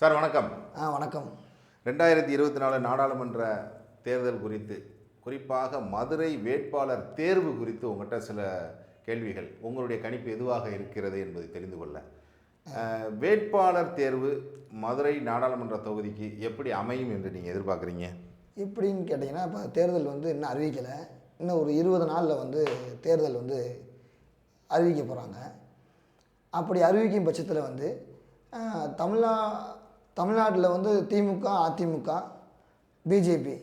Sir வணக்கம். ஆ வணக்கம். ரெண்டாயிரத்தி இருபத்தி நாலு நாடாளுமன்ற தேர்தல் குறித்து குறிப்பாக மதுரை வேட்பாளர் தேர்வு குறித்து உங்கள்கிட்ட சில கேள்விகள். உங்களுடைய கணிப்பு எதுவாக இருக்கிறது என்பதை தெரிந்து கொள்ள. வேட்பாளர் தேர்வு மதுரை நாடாளுமன்ற தொகுதிக்கு எப்படி அமையும் என்று நீங்கள் எதிர்பார்க்குறீங்க? எப்படின்னு கேட்டிங்கன்னா இப்போ தேர்தல் வந்து இன்னும் அறிவிக்கலை. இன்னும் ஒரு இருபது நாளில் வந்து தேர்தல் வந்து அறிவிக்க போகிறாங்க அப்படி அறிவிக்கும் பட்சத்தில் வந்து தமிழ்நா தமிழ்நாட்டில் வந்து திமுக அதிமுக பிஜேபி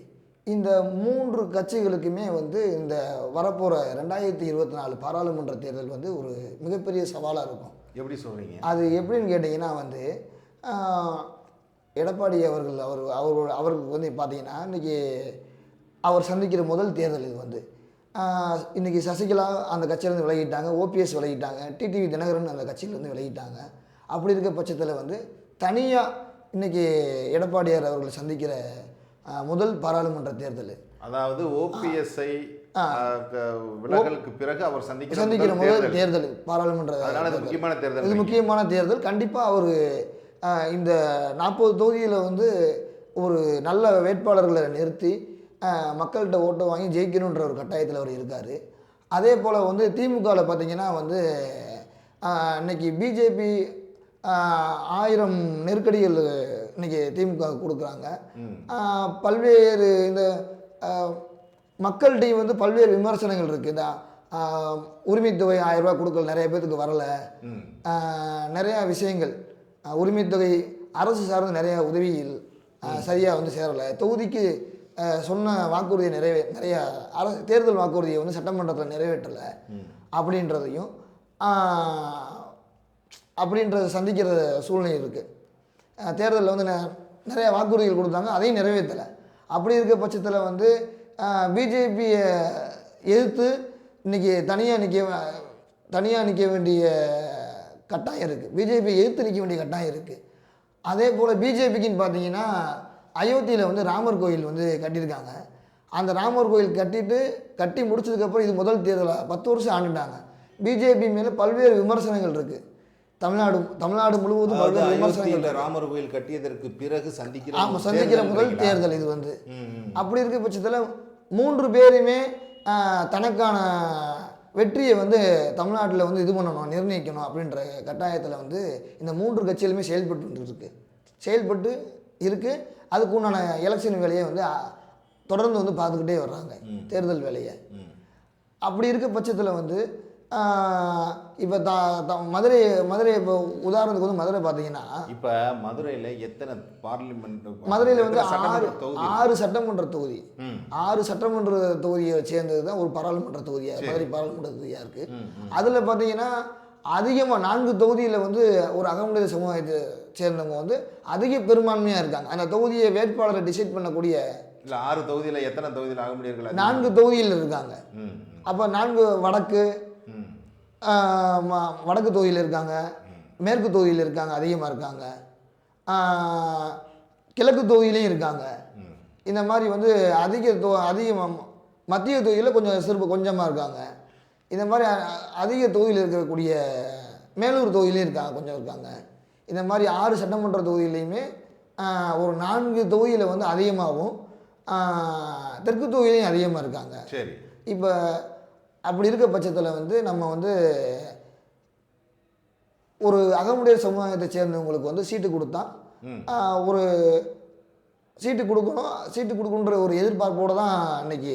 இந்த மூன்று கட்சிகளுக்குமே வந்து இந்த வரப்போகிற ரெண்டாயிரத்தி இருபத்தி நாலு பாராளுமன்ற தேர்தல் வந்து ஒரு மிகப்பெரிய சவாலாக இருக்கும். எப்படி சொல்கிறீங்க அது எப்படின்னு கேட்டிங்கன்னா வந்து எடப்பாடி அவர்கள் அவர் அவர் அவருக்கு வந்து பார்த்தீங்கன்னா இன்றைக்கி அவர் சந்திக்கிற முதல் தேர்தல் இது வந்து. ஆஹ், இன்னைக்கு சசிகலா அந்த கட்சியிலேருந்து விலகிட்டாங்க ஓபிஎஸ் விலகிட்டாங்க டிடிவி தினகரன் அந்த கட்சியிலேருந்து விலகிட்டாங்க. அப்படி இருக்க பட்சத்தில் வந்து தனியாக இன்னைக்கு எடப்பாடியார் அவர்கள் சந்திக்கிற முதல் பாராளுமன்ற தேர்தல். அதாவது ஓபிஎஸ்ஐ விலகலுக்கு பிறகு அவர் சந்திக்கிற சந்திக்கிற முதல் தேர்தல். பாராளுமன்ற. முக்கியமான தேர்தல் இது முக்கியமான தேர்தல். கண்டிப்பாக அவர் இந்த நாற்பது தொகுதியில் வந்து ஒரு நல்ல வேட்பாளர்களை நிறுத்தி மக்கள்கிட்ட ஓட்டு வாங்கி ஜெயிக்கணுன்ற ஒரு கட்டாயத்தில் அவர் இருக்கார். அதே போல் வந்து திமுகவில் பார்த்தீங்கன்னா வந்து அஹ், இன்னைக்கு பிஜேபி ஆயிரம் நெருக்கடிகள் இன்னைக்கு திமுக கொடுக்குறாங்க. பல்வேறு இந்த மக்கள்கிட்டையும் வந்து பல்வேறு விமர்சனங்கள் இருக்குது இந்த உரிமைத்தொகை ஆயிரம் ரூபாய் கொடுக்கல நிறைய பேத்துக்கு வரலை. நிறையா விஷயங்கள். உரிமைத்தொகை அரசு சார்ந்த நிறைய உதவிகள் சரியாக வந்து சேரலை. தொகுதிக்கு சொன்ன வாக்குறுதியை நிறைவே நிறைய அரசு தேர்தல் வாக்குறுதியை வந்து சட்டமன்றத்தில் நிறைவேற்றலை. அப்படின்றதையும் அப்படின்றத சந்திக்கிற சூழ்நிலை இருக்குது தேர்தலில் வந்து நெ- நிறைய வாக்குறுதிகள் கொடுத்தாங்க அதையும் நிறைவேற்றலை. அப்படி இருக்க பட்சத்தில் வந்து பிஜேபியை எதிர்த்து இன்றைக்கி தனியாக நிற்க தனியாக நிற்க வேண்டிய கட்டாயம் இருக்குது பிஜேபியை எதிர்த்து நிற்க வேண்டிய கட்டாயம் இருக்குது அதே போல் பிஜேபிக்குன்னு பார்த்தீங்கன்னா அயோத்தியில் வந்து ராமர் கோயில் வந்து கட்டியிருக்காங்க. அந்த ராமர் கோயில் கட்டிட்டு கட்டி முடிச்சதுக்கப்புறம் இது முதல் தேர்தலாக பத்து வருஷம் ஆண்டுட்டாங்க. பிஜேபி மேலே பல்வேறு விமர்சனங்கள் இருக்குது தமிழ்நாடு தமிழ்நாடு முழுவதும் பல்வேறு விமர்சனங்கள். ராமர் கோயில் கட்டியதற்கு பிறகு சந்திக்கிற ஆமாம் சந்திக்கிற முதல்? தேர்தல் இது வந்து. அப்படி இருக்க பட்சத்தில் மூன்று பேருமே தனக்கான வெற்றியை வந்து தமிழ்நாட்டில் வந்து இது பண்ணணும் நிர்ணயிக்கணும் அப்படின்ற கட்டாயத்தில் வந்து இந்த மூன்று கட்சிகளுமே செயல்பட்டு இருக்கு செயல்பட்டு இருக்குது அதுக்கு உண்டான எலெக்ஷன் வேலையை வந்து தொடர்ந்து வந்து பார்த்துக்கிட்டே வர்றாங்க தேர்தல் வேலையை. அப்படி இருக்க பட்சத்தில் வந்து இப்போ த த- மதுரை மதுரை இப்போ உதாரணத்துக்கு வந்து மதுரை பார்த்தீங்கன்னா இப்ப மதுரையில எத்தனை பார்லிமெண்ட் மதுரையில் வந்து ஆறு ஆறு சட்டமன்ற தொகுதி. ஆறு சட்டமன்ற தொகுதியை சேர்ந்தது தான் ஒரு பாராளுமன்ற தொகுதியாக மதுரை பாராளுமன்ற தொகுதியாக இருக்குது அதில் பார்த்தீங்கன்னா அதிகமாக நான்கு தொகுதியில் வந்து ஒரு அகமுடைய சமுதாயத்தை சேர்ந்தவங்க வந்து அதிக பெரும்பான்மையாக இருக்காங்க. அந்த தொகுதியை வேட்பாளரை டிசைட் பண்ணக்கூடிய இல்ல ஆறு தொகுதியில எத்தனை தொகுதியில் ஆக முடியாது நான்கு தொகுதியில் இருக்காங்க. அப்போ நான்கு வடக்கு வடக்கு தொகுதியில் இருக்காங்க. மேற்கு தொகுதியில் இருக்காங்க அதிகமாக இருக்காங்க. கிழக்கு தொகுதியிலையும் இருக்காங்க. இந்த மாதிரி வந்து அதிக தொ அதிக ம- மத்திய தொகுதியில் கொஞ்சம் சிறப்பு கொஞ்சமாக இருக்காங்க. இந்த மாதிரி அதிக தொகுதியில் இருக்கக்கூடிய மேலூர் தொகுதியிலையும் இருக்காங்க கொஞ்சம் இருக்காங்க. இந்த மாதிரி ஆறு சட்டமன்ற தொகுதியிலையுமே ஒரு நான்கு தொகுதியில் வந்து அதிகமாகவும் தெற்கு தொகுதியிலையும் அதிகமாக இருக்காங்க. சரி. இப்போ அப்படி இருக்க பட்சத்தில் வந்து நம்ம வந்து ஒரு அகமுடையர் சமுதாயத்தை சேர்ந்தவங்களுக்கு வந்து சீட்டு கொடுத்தா ம். ஆஹ், ஒரு சீட்டு கொடுக்கணும். சீட்டு கொடுக்கணுன்ற ஒரு எதிர்பார்ப்போடு தான் இன்னைக்கு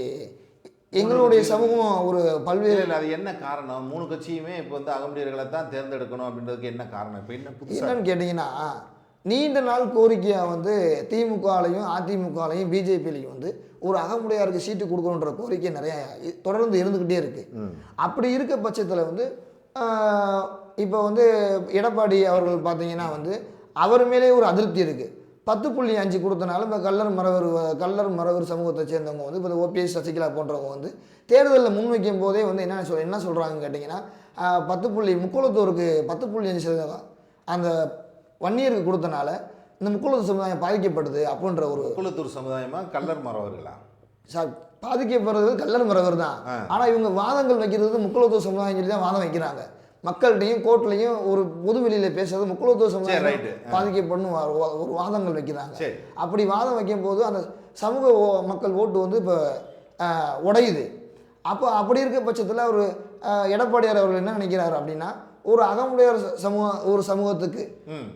எங்களுடைய சமூகம் ஒரு பல்வேறு அது என்ன காரணம்? மூணு கட்சியுமே இப்போ வந்து அகமுடியர்களை தான் தேர்ந்தெடுக்கணும் அப்படின்றதுக்கு என்ன காரணம்? இப்போ என்ன என்னன்னு கேட்டிங்கன்னா நீண்ட நாள் கோரிக்கையாக வந்து திமுகலையும் அதிமுகலையும் பிஜேபிலையும் வந்து ஒரு அகமுடையாருக்கு சீட்டு கொடுக்கணுன்ற கோரிக்கை நிறைய தொடர்ந்து இருந்துக்கிட்டே இருக்குது. அப்படி இருக்க பட்சத்தில் வந்து இப்போ வந்து எடப்பாடி அவர்கள் பார்த்தீங்கன்னா வந்து அவர் மேலே ஒரு அதிருப்தி இருக்குது பத்து புள்ளி அஞ்சு கொடுத்தனால இப்போ கல்லர் மறவர் கல்லர் மறவர் சமூகத்தை சேர்ந்தவங்க வந்து இப்போ ஓபிஎஸ் சசிகலா போன்றவங்க வந்து தேர்தலில் முன்வைக்கும் போதே வந்து என்ன சொல் என்ன சொல்கிறாங்கன்னு கேட்டிங்கன்னா பத்து புள்ளி முக்குளத்தூருக்கு பத்து புள்ளி அஞ்சு சதவீதம் அந்த வன்னியருக்கு கொடுத்தனால இந்த முக்குளத்தூர் சமுதாயம் பாதிக்கப்படுது அப்படின்ற ஒரு குளத்தூர் சமுதாயமா கல்லர் மறவர்களா சார் பாதிக்கப்படுறது கல்லர் மறவர் தான். ஆனால் இவங்க வாதங்கள் வைக்கிறது முக்குளத்தூர் சமுதாயம் சொல்லி தான் வாதம் வைக்கிறாங்க. மக்கள்கிட்டையும் கோர்ட்லையும் ஒரு பொதுவெளியில் பேசுறது முக்குலத்துவ சரி, சமுதாயம். பாதிக்கப்படணும் ஒரு வாதங்கள் வைக்கிறாங்க. அப்படி வாதம் வைக்கும்போது அந்த சமூக மக்கள் ஓட்டு வந்து இப்போ உடையுது. அப்போ அப்படி இருக்க பட்சத்தில் ஒரு ஆஹ், எடப்பாடியார் அவர்கள் என்ன நினைக்கிறாரு அப்படின்னா ஒரு அகமுடையார் சமூக ஒரு சமூகத்துக்கு ம்.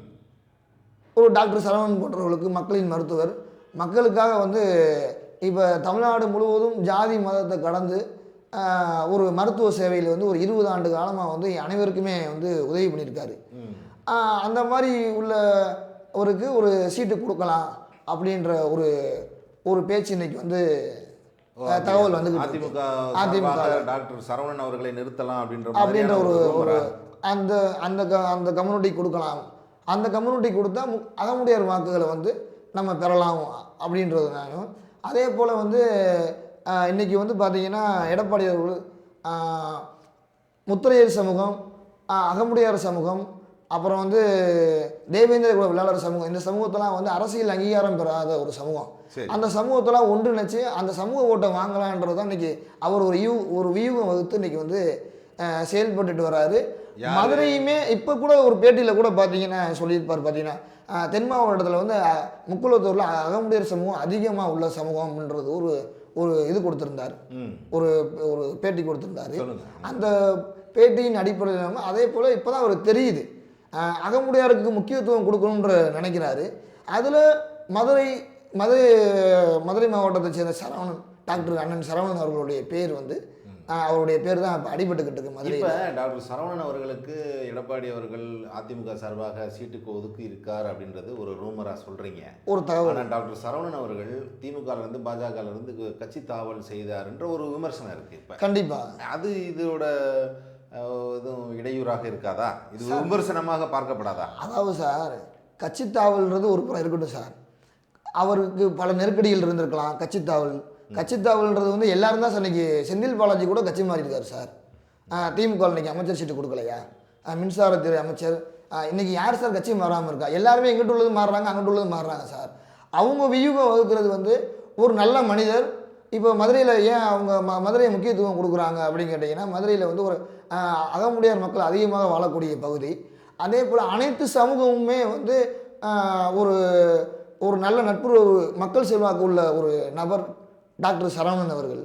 ஒரு டாக்டர் சரவணன் போன்றவர்களுக்கு மக்களின் மருத்துவர். மக்களுக்காக வந்து இப்போ தமிழ்நாடு முழுவதும் ஜாதி மதத்தை கடந்து ஒரு மருத்துவ சேவையில் வந்து ஒரு இருபது ஆண்டு காலமாக வந்து அனைவருக்குமே வந்து உதவி பண்ணியிருக்காரு. அந்த மாதிரி உள்ளவருக்கு ஒரு சீட்டு கொடுக்கலாம் அப்படின்ற ஒரு ஒரு பேச்சு இன்னைக்கு வந்து தகவல் இருக்கு. அதிமுக அதிமுக. டாக்டர் சரவணன் அவர்களை நிறுத்தலாம் அப்படின்ற அப்படின்ற ஒரு ஒரு? அந்த அந்த க- அந்த கம்யூனிட்டி கொடுக்கலாம். அந்த கம்யூனிட்டி கொடுத்தா மு- அகமுடையார் வாக்குகளை வந்து நம்ம பெறலாம் அப்படின்றதுனாலும் அதே போல் வந்து ஆஹ், இன்னைக்கு வந்து பார்த்தீங்கன்னா எடப்பாடி அவர்கள் முத்திரையர் சமூகம் அகமுடையார் சமூகம் அப்புறம் வந்து தேவேந்திர குல விளையாளர் சமூகம் இந்த சமூகத்தெல்லாம் வந்து அரசியல் அங்கீகாரம் பெறாத ஒரு சமூகம். அந்த சமூகத்தெல்லாம் ஒன்றிணைச்சு அந்த சமூக ஓட்டை வாங்கலான்றது தான் இன்னைக்கு அவர் ஒரு யூ ஒரு வியூகம் வகுத்து இன்னைக்கு வந்து செயல்பட்டுட்டு வராரு? மதுரையுமே இப்போ கூட ஒரு பேட்டியில் கூட பார்த்தீங்கன்னா சொல்லியிருப்பார் பார்த்தீங்கன்னா தென் மாவட்டத்தில் வந்து முக்குளத்தூரில் அகமுடையர் சமூகம் அதிகமாக உள்ள சமூகம்ன்றது ஒரு ஒரு இது கொடுத்துருந்தார். ஒரு ஒரு பேட்டி கொடுத்துருந்தாரு. அந்த பேட்டியின் அடிப்படையில் இல்லாமல் அதே போல் இப்போ தான் அவருக்கு தெரியுது. அகமுடையாருக்கு முக்கியத்துவம் கொடுக்கணுன்ற நினைக்கிறாரு. அதில் மதுரை மதுரை மதுரை மாவட்டத்தை சேர்ந்த சரவணன் டாக்டர் அண்ணன் சரவணன் அவர்களுடைய பேர் வந்து அவருடைய பேர் தான் அடிபட்டுக்கிட்டு இருக்கு மதுரை இப்ப டாக்டர் சரவணன் அவர்களுக்கு எடப்பாடி அவர்கள் அதிமுக சார்பாக சீட்டுக்கு ஒதுக்கி இருக்கார் அப்படின்றது ஒரு ரூமரா சொல்றீங்க. ஒரு தகவல். டாக்டர் சரவணன் அவர்கள் திமுக இருந்து பாஜக இருந்து கட்சி தாவல் செய்தார்ன்ற ஒரு விமர்சனம் இருக்கு இப்ப. கண்டிப்பாக அது இதோட அஹ், எதுவும் இடையூறாக இருக்காதா? இது விமர்சனமாக பார்க்கப்படாதா? அதாவது சார் கட்சி தாவல்ன்றது ஒரு புறம் இருக்கட்டும் சார். அவருக்கு பல நெருக்கடிகள் இருந்திருக்கலாம் கட்சி தாவல் கட்சி தாவல்ன்றது வந்து எல்லாரும் தான் சார் இன்னைக்கு செந்தில் பாலாஜி கூட கட்சி மாறி இருக்காரு சார் திமுக இன்னைக்கு அமைச்சர் சீட்டு கொடுக்கலையா? மின்சாரத்துறை அமைச்சர். இன்றைக்கி யார் சார் கட்சி மாறாமல் இருக்கா? எல்லாருமே இங்கிட்டு உள்ளது மாறுறாங்க அங்கிட்டு உள்ளது மாறுறாங்க சார். அவங்க வியூகம் வகுக்கிறது வந்து ஒரு நல்ல மனிதர். இப்போ மதுரையில் ஏன் அவங்க ம மதுரையை முக்கியத்துவம் கொடுக்குறாங்க அப்படின்னு கேட்டிங்கன்னா மதுரையில் வந்து ஒரு அகமுடியார் அகமுடையார் மக்கள் அதிகமாக வாழக்கூடிய பகுதி. அதே போல் அனைத்து சமூகமுமே வந்து ஒரு ஒரு நல்ல நட்புறவு மக்கள் செல்வாக்கு உள்ள ஒரு நபர். டாக்டர் சரவணன் அவர்கள்.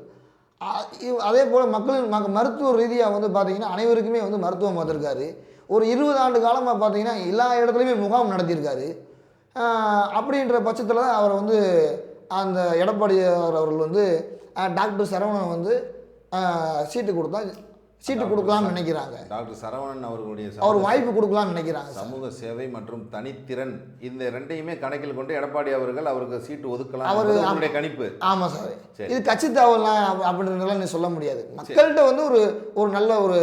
அதே போல் மக்களின் மருத்துவ ரீதியாக வந்து பார்த்தீங்கன்னா அனைவருக்குமே வந்து மருத்துவம் பார்த்துருக்காரு. ஒரு இருபது ஆண்டு காலமாக பார்த்தீங்கன்னா எல்லா இடத்துலையுமே முகாம் நடத்தியிருக்காரு. அப்படின்ற பட்சத்தில் தான் அவர் வந்து அந்த எடப்பாடியார் அவர்கள் வந்து டாக்டர் சரவணன் வந்து சீட்டு கொடுத்தா சீட்டு கொடுக்கலாம்னு நினைக்கிறாங்க. டாக்டர் சரவணன் அவர்களுடைய அவர் வாய்ப்பு கொடுக்கலாம்னு நினைக்கிறாங்க. சமூக சேவை மற்றும் தனித்திறன் இந்த ரெண்டையுமே கணக்கில் கொண்டு எடப்பாடி அவர்கள் அவருக்கு சீட்டு ஒதுக்கலாம் அவரு- உங்களுடைய கணிப்பு. ஆமாம் சார். இது கட்சி தாவலாம் அப்~ அப்படின்றதெல்லாம் நீ சொல்ல முடியாது. மக்கள்கிட்ட வந்து ஒரு ஒரு நல்ல ஒரு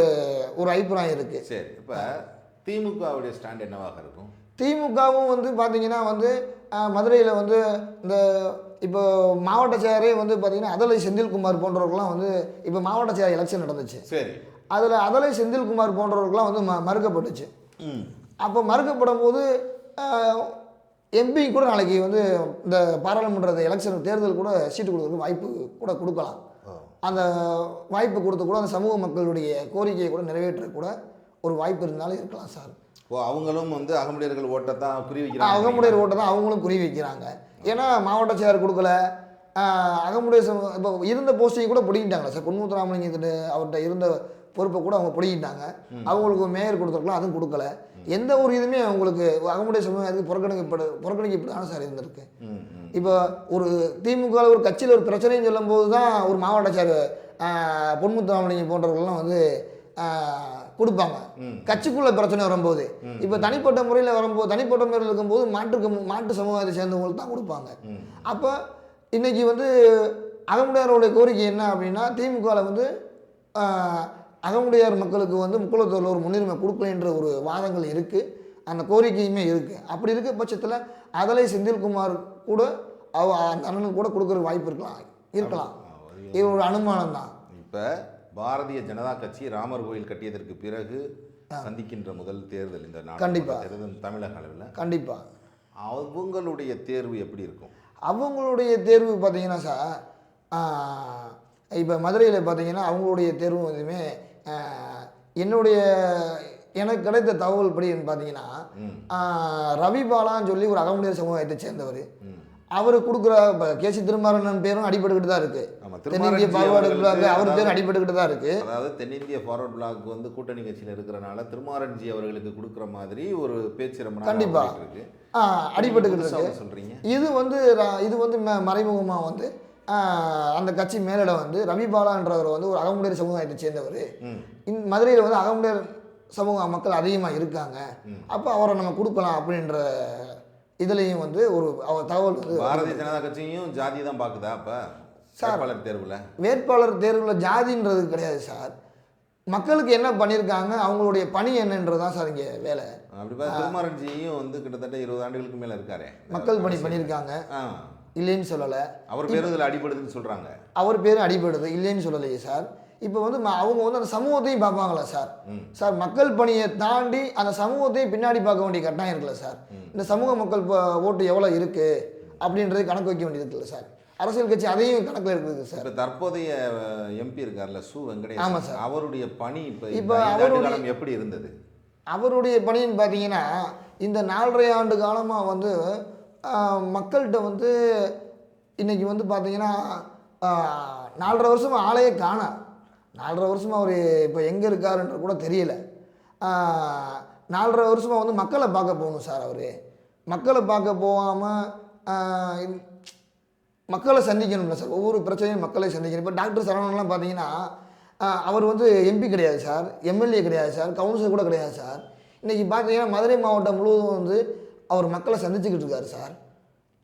ஒரு அபிப்பிராயம் இருக்குது சரி. இப்போ திமுகவுடைய ஸ்டாண்ட் என்னவாக இருக்கும்? திமுகவும் வந்து பார்த்தீங்கன்னா வந்து மதுரையில் வந்து இந்த இப்போ மாவட்ட செயலரே வந்து பார்த்தீங்கன்னா அதலை செந்தில்குமார் போன்றவர்கள்லாம் வந்து இப்போ மாவட்ட செயலர் எலெக்ஷன் நடந்துச்சு. சரி. அதில் அதலை செந்தில்குமார் போன்றவர்கள்லாம் வந்து ம மறுக்கப்பட்டுச்சு. அப்போ மறுக்கப்படும் போது எம்பி கூட நாளைக்கு வந்து இந்த பாராளுமன்ற எலெக்ஷன் தேர்தல் கூட சீட்டு கொடுக்கறதுக்கு வாய்ப்பு கூட கொடுக்கலாம். அந்த வாய்ப்பு கொடுத்து கூட அந்த சமூக மக்களுடைய கோரிக்கையை கூட நிறைவேற்ற கூட ஒரு வாய்ப்பு இருந்தாலும் இருக்கலாம் சார். ஓ அவங்களும் வந்து அகமுடையர்கள் ஓட்டத்தான் குறி வைக்கிறாங்க. அகமுடையர் ஓட்டை தான் அவங்களும் குறி வைக்கிறாங்க. ஏன்னா மாவட்ட செயலர் கொடுக்கல. அகமுடைய இப்போ இருந்த போஸ்டிங் கூட பிடிக்கிட்டாங்களா சார் பொன்முத்துராமலிங்கத்திட்ட அவர்கிட்ட இருந்த பொறுப்பை கூட அவங்க பிடிக்கிட்டாங்க அவங்களுக்கு மேயர் கொடுத்துருக்கலாம் அதுவும் கொடுக்கல. எந்த ஒரு இதுவுமே அவங்களுக்கு அகமுடைய சமூகத்துக்கு புறக்கணிக்கப்படு புறக்கணிக்கப்பட்டு சார் இருந்திருக்கு. இப்போ ஒரு திமுக ஒரு கட்சியில் ஒரு பிரச்சனைன்னு சொல்லும்போது தான் ஒரு மாவட்ட செயலர் பொன்முத்துராமலிங்கம் போன்றவர்கள்லாம் வந்து கொடுப்பாங்க. கட்சிக்குள்ள பிரச்சனை வரும்போது. இப்போ தனிப்பட்ட முறையில் வரும்போது தனிப்பட்ட முறையில் இருக்கும்போது மாட்டுக்கு மாட்டு சமூகத்தை சேர்ந்தவங்களுக்கு தான் கொடுப்பாங்க. அப்போ இன்னைக்கு வந்து அகமுடையாரோட கோரிக்கை என்ன அப்படின்னா திமுகவில் வந்து அகமுடையார் மக்களுக்கு வந்து முக்குளத்தூரில் ஒரு முன்னுரிமை கொடுக்கலன்ற ஒரு வாதங்கள் இருக்குது அந்த கோரிக்கையுமே இருக்குது அப்படி இருக்க பட்சத்தில் அதலை செந்தில்குமார் கூட அவ அந்த அண்ணனுக்கு கூட கொடுக்குற வாய்ப்பு இருக்கலாம். இருக்கலாம். இது ஒரு அனுமானம் தான் இப்போ பாரதிய ஜனதா கட்சி ராமர் கோயில் கட்டியதற்கு பிறகு சந்திக்கின்ற முதல் தேர்தல் இந்த நாடு கண்டிப்பா. தேர்தல் தமிழக அளவில். கண்டிப்பாக அவங்களுடைய தேர்வு எப்படி இருக்கும்? அவங்களுடைய தேர்வு பார்த்தீங்கன்னா சார் இப்போ மதுரையில் பார்த்தீங்கன்னா அவங்களுடைய தேர்வு எதுவுமே என்னுடைய எனக்கு கிடைத்த தகவல் படி பார்த்தீங்கன்னா ரவி பாலான்னு சொல்லி ஒரு அகமுடையர் சமூகத்தை சேர்ந்தவர். அவர் கொடுக்குற இப்போ கேசி திருமாறன் பேரும் அடிபட்டுக்கிட்டு தான் இருக்கு. தென்னிந்திய அவர்களுக்கு பிளாக் அவர் பேரும் அடிபட்டுக்கிட்டு தான் இருக்கு. அதாவது தென்னிந்திய ஃபார்வர்ட் பிளாக் வந்து கூட்டணி கட்சியில் இருக்கிறனால திருமாரஞ்சி அவர்களுக்கு கொடுக்குற மாதிரி ஒரு பேச்சு ரொம்ப நாளா கண்டிப்பா. ஓடிட்டு இருக்கு. ஆஹ், அடிபட்டுக்கிட்டு இருக்கு. ஒண்ணு சொல்றீங்க. இது வந்து இது வந்து மறைமுகமாக வந்து அந்த கட்சி மேலிட வந்து ரவி பாலான்றவர் வந்து ஒரு அகமுடையர் சமுதாயத்தை சேர்ந்தவர். மதுரையில் வந்து அகமுடையர் சமூக மக்கள் அதிகமாக இருக்காங்க. அப்போ அவரை நம்ம கொடுக்கலாம் அப்படின்ற இதுலேயும் வந்து ஒரு தகவல் வந்து பாரதிய ஜனதா கட்சியும் ஜாதி தான் பார்க்குதா அப்ப? வேட்பாளர் தேர்வுல? வேட்பாளர் தேர்வில் ஜாதின்றது கிடையாது சார். மக்களுக்கு என்ன பண்ணியிருக்காங்க அவங்களுடைய பணி என்னன்றது தான் சார் இங்கே வேலை. அப்படி பார்த்தா வந்து கிட்டத்தட்ட இருபது ஆண்டுகளுக்கு மேல இருக்காரே. மக்கள் பணி பண்ணியிருக்காங்க இல்லைன்னு சொல்லலை. அவர் பேரும் இதில் அடிபடுதுன்னு சொல்றாங்க. அவர் பேரும் அடிபடுது இல்லைன்னு சொல்லலையே சார். இப்போ வந்து அவங்க வந்து அந்த சமூகத்தையும் பார்ப்பாங்களா சார். சார் மக்கள் பணியை தாண்டி அந்த சமூகத்தையும் பின்னாடி பார்க்க வேண்டிய கட்டாயம் இருக்குல்ல சார்? இந்த சமூக மக்கள் ஓட்டு எவ்வளோ இருக்குது அப்படின்றது கணக்கு வைக்க வேண்டியது இருக்குல்ல சார். அரசியல் கட்சி அதையும் கணக்கில் இருக்குது சார். இப்ப தற்போதைய எம்பி இருக்கார்ல சு ஆமா வெங்கடேசன் சார். அவருடைய பணி இப்ப இப்ப அவருடைய- எப்படி இருந்தது? அவருடைய பணின்னு பார்த்தீங்கன்னா இந்த நாலரை ஆண்டு காலமாக வந்து மக்கள்கிட்ட வந்து இன்னைக்கு வந்து பார்த்தீங்கன்னா நாலரை வருஷமாக ஆளையே காணோம் நாலரை வருஷமாக அவர் இப்போ எங்கே இருக்காருன்ற கூட தெரியல. நாலரை வருஷமாக வந்து மக்களை பார்க்க போகணும் சார் அவர். மக்களை பார்க்க போகாமல் மக்களை சந்திக்கணும்ல சார். ஒவ்வொரு பிரச்சனையும் மக்களை சந்திக்கணும். இப்போ டாக்டர் சரவணன்லாம் பார்த்தீங்கன்னா அவர் வந்து எம்பி கிடையாது சார். எம்எல்ஏ கிடையாது சார். கவுன்சிலர் கூட கிடையாது சார். இன்றைக்கி பார்த்தீங்கன்னா மதுரை மாவட்டம் முழுவதும் வந்து அவர் மக்களை சந்திச்சுக்கிட்டு இருக்காரு சார்.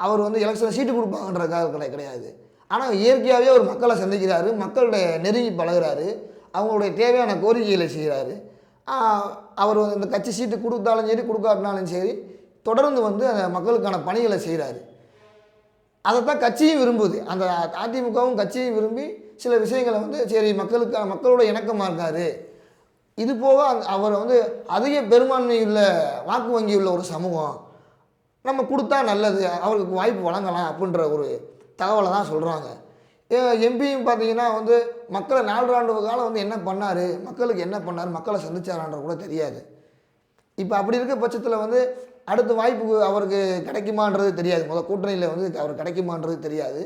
அவர் வந்து எலெக்ஷனில் சீட்டு கொடுப்பாங்கன்ற கிடையாது. ஆனால் இயற்கையாகவே அவர் மக்களை சந்திக்கிறாரு. மக்களுடைய நெருங்கி பழகுறாரு. அவங்களுடைய தேவையான கோரிக்கைகளை செய்கிறாரு அவர் வந்து இந்த கட்சி சீட்டு கொடுத்தாலும் சரி கொடுக்காட்டினாலும் சரி தொடர்ந்து வந்து அந்த மக்களுக்கான பணிகளை செய்கிறாரு அதைத்தான் கட்சியும் விரும்புது. அந்த அதிமுகவும் கட்சியும் விரும்பி சில விஷயங்களை வந்து சரி மக்களுக்கு மக்களோட இணக்கமாக இருக்காரு. இது போக அந்த- அவர் வந்து அதிக பெரும்பான்மை உள்ள வாக்கு வங்கி உள்ள ஒரு சமூகம் நம்ம கொடுத்தா நல்லது அவருக்கு வாய்ப்பு வழங்கலாம் அப்படின்ற ஒரு தகவலை தான் சொல்கிறாங்க எம்பியும் பார்த்தீங்கன்னா வந்து மக்களை நாலு ஆண்டு காலம் வந்து என்ன பண்ணார்? மக்களுக்கு என்ன பண்ணார்? மக்களை சந்திச்சாரான்ற கூட தெரியாது. இப்போ அப்படி இருக்க பட்சத்தில் வந்து அடுத்த வாய்ப்பு அவருக்கு கிடைக்குமான்றது தெரியாது. முதல் கூட்டணியில் வந்து அவர் கிடைக்குமான்றது தெரியாது.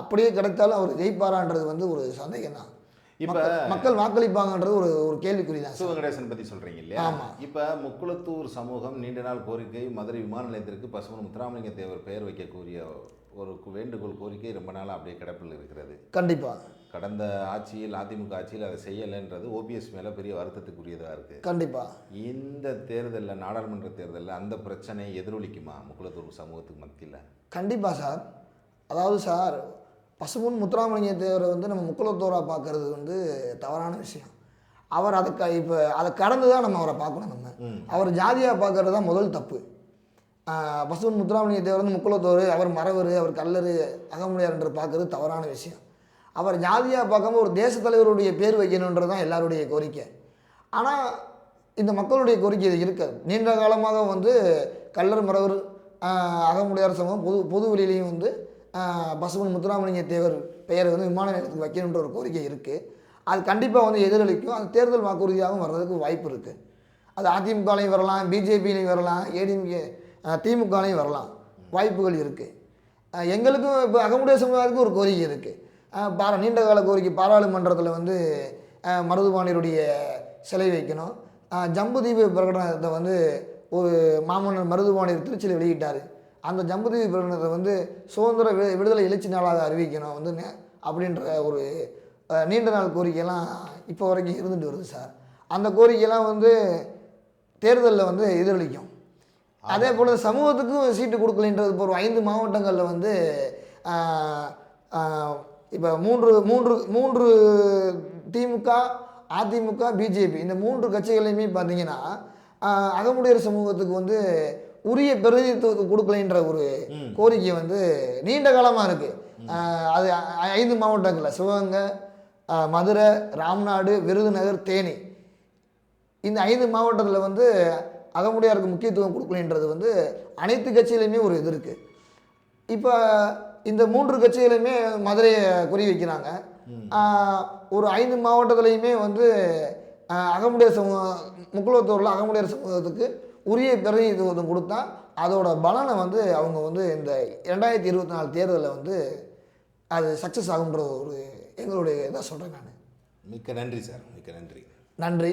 அப்படியே கிடைத்தாலும் அவர் ஜெயிப்பாரான்றது வந்து ஒரு சந்தேகம் தான் இப்ப மக்கள் வாக்களிப்பாங்கன்றது ஒரு ஒரு கேள்விக்குறி தான் சு வெங்கடேசன் பத்தி சொல்றீங்க இல்லையா? ஆமா. இப்ப முக்குளத்தூர் சமூகம் நீண்ட நாள் கோரிக்கை மதுரை விமான நிலையத்திற்கு பசுமன் முத்துராமலிங்க தேவர் பெயர் வைக்க கோரிய ஒரு வேண்டுகோள் கோரிக்கை ரொம்ப நாளா அப்படியே கிடப்பில் இருக்கிறது. கண்டிப்பாக கடந்த ஆட்சியில் அதிமுக ஆட்சியில் அதை செய்யலைன்றது ஓபிஎஸ் மேல பெரிய வருத்தத்துக்குரியதா இருக்கு. கண்டிப்பாக இந்த தேர்தலில் நாடாளுமன்ற தேர்தலில் அந்த பிரச்சனை எதிரொலிக்குமா முக்குளத்தூர் சமூகத்துக்கு மத்தியில்? கண்டிப்பாக சார். அதாவது சார் பசுமுன் முத்துராமலிங்க தேவரை வந்து நம்ம முக்குலத்தோராக பார்க்கறது வந்து தவறான விஷயம். அவர் அதை க இப்போ அதை கடந்து தான் நம்ம அவரை பார்க்கணும் நம்ம. அவர் ஜாதியாக பார்க்கறது தான் முதல் தப்பு. பசுவன் முத்துராமலிங்க தேவர் வந்து முக்குளத்தோர் அவர் மறவர் அவர் கல்லர் அகமுடையார் என்று பார்க்குறது தவறான விஷயம். அவர் ஜாதியாக பார்க்காம ஒரு தேச தலைவருடைய பேர் வைக்கணுன்றது தான் எல்லாருடைய கோரிக்கை. ஆனால் இந்த மக்களுடைய கோரிக்கை இது இருக்காது. நீண்ட காலமாக வந்து கல்லர் மறவர் அகமுடையார் சமூகம் பொது பொது வெளியிலையும் வந்து பசுவன் முத்துராமலிங்க தேவர் பெயரை வந்து விமான நிலையத்துக்கு வைக்கணுன்ற ஒரு கோரிக்கை இருக்குது அது கண்டிப்பாக வந்து எதிரொலிக்கும். அது தேர்தல் வாக்குறுதியாகவும் வர்றதுக்கு வாய்ப்பு இருக்குது அது அதிமுகலையும் வரலாம் பிஜேபிலையும் வரலாம் ஏடிஎம்கே திமுகலையும் வரலாம். வாய்ப்புகள் இருக்குது எங்களுக்கும் இப்போ அகமுடைய சமுதாயத்துக்கு ஒரு கோரிக்கை இருக்குது பாரா நீண்ட கால கோரிக்கை பாராளுமன்றத்தில் வந்து மருதுபாணியருடைய மருதுபாண்டியருடைய சிலை வைக்கணும். ஜம்பு ஜம்புதீப பிரகடனத்தை வந்து ஒரு மாமன்னர் மருதுபாண்டியர் திருச்சியில் வெளியிட்டார். அந்த ஜம்புதீப பிரகடனத்தை வந்து சுதந்திர வி விடுதலை எழுச்சி நாளாக அறிவிக்கணும் வந்து அப்படின்ற ஒரு நீண்ட நாள் கோரிக்கையெல்லாம் இப்போ வரைக்கும் இருந்துட்டு வருது சார். அந்த கோரிக்கையெல்லாம் வந்து தேர்தலில் வந்து எதிரொலிக்கும். அதே போல் சமூகத்துக்கும் சீட்டு கொடுக்கலன்றது இப்போ ஒரு ஐந்து மாவட்டங்களில் வந்து இப்போ மூன்று மூன்று மூன்று திமுக அதிமுக பிஜேபி இந்த மூன்று கட்சிகளையுமே பார்த்தீங்கன்னா அகமுடையர் சமூகத்துக்கு வந்து உரிய பிரதிநிதித்துவத்தை கொடுக்கலைன்ற ஒரு கோரிக்கை வந்து நீண்ட காலமாக இருக்குது அது ஐந்து மாவட்டங்களில். சிவகங்கை மதுரை ராம்நாடு விருதுநகர் தேனி. இந்த ஐந்து மாவட்டத்தில் வந்து அகமுடையாருக்கு முக்கியத்துவம் கொடுக்கலன்றது வந்து அனைத்து கட்சியிலையுமே ஒரு இது இருக்குது இப்போ இந்த மூன்று கட்சிகளையுமே மதுரையை குறி வைக்கிறாங்க. ஒரு ஐந்து மாவட்டத்துலையுமே வந்து ஆஹ் அகமுடையர் சமூகம் முக்குலத்தூரில் அகமுடையர் சமூகத்துக்கு உரிய பிரதிநிதித்துவம் கொடுத்தா அதோட பலனை வந்து அவங்க வந்து இந்த ரெண்டாயிரத்தி இருபத்தி நாலு தேர்தலில் வந்து அது சக்ஸஸ் ஆகுன்ற ஒரு எங்களுடைய இதாக சொல்கிறேன் நான். மிக்க நன்றி சார் மிக்க நன்றி. நன்றி.